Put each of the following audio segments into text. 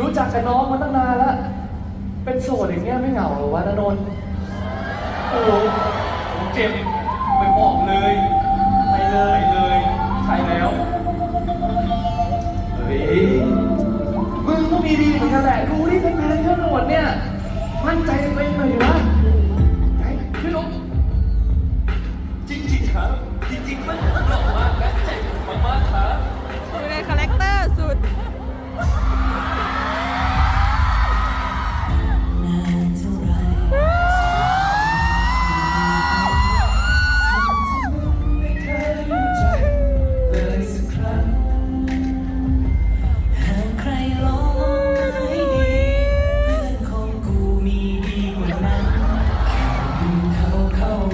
รู้จักกับน้องมาตั้งนานแล้ว เป็นโสดอย่างเงี้ยไม่เหงาเหรอวะนนนท์โอ้โหผมเจ็บไปบอกเลยไปเลยเลยใช่แล้วเฮ้ยมึงก็มีดีเหมือนกันแหละดูที่เป็นแฟนเท่าหมดเนี่ย มั่นใจในตัวเองหน่อยวะไหนพี่ลงจริงๆครับจริงๆมัน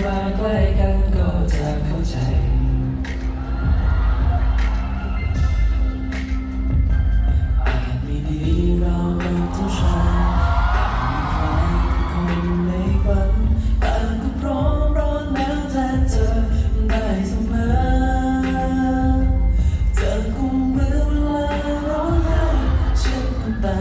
มาใกล้กันก็จะเข้าใจอาจไม่ดีเราเป็นผู้ชายอาจไมีใครคือคนในฝันแต่ก็พร้อมร้อดแล้วแทนเธอได้เสมอเธอคงเมื่อเวลาร้องไห้เช็ดน้ำตา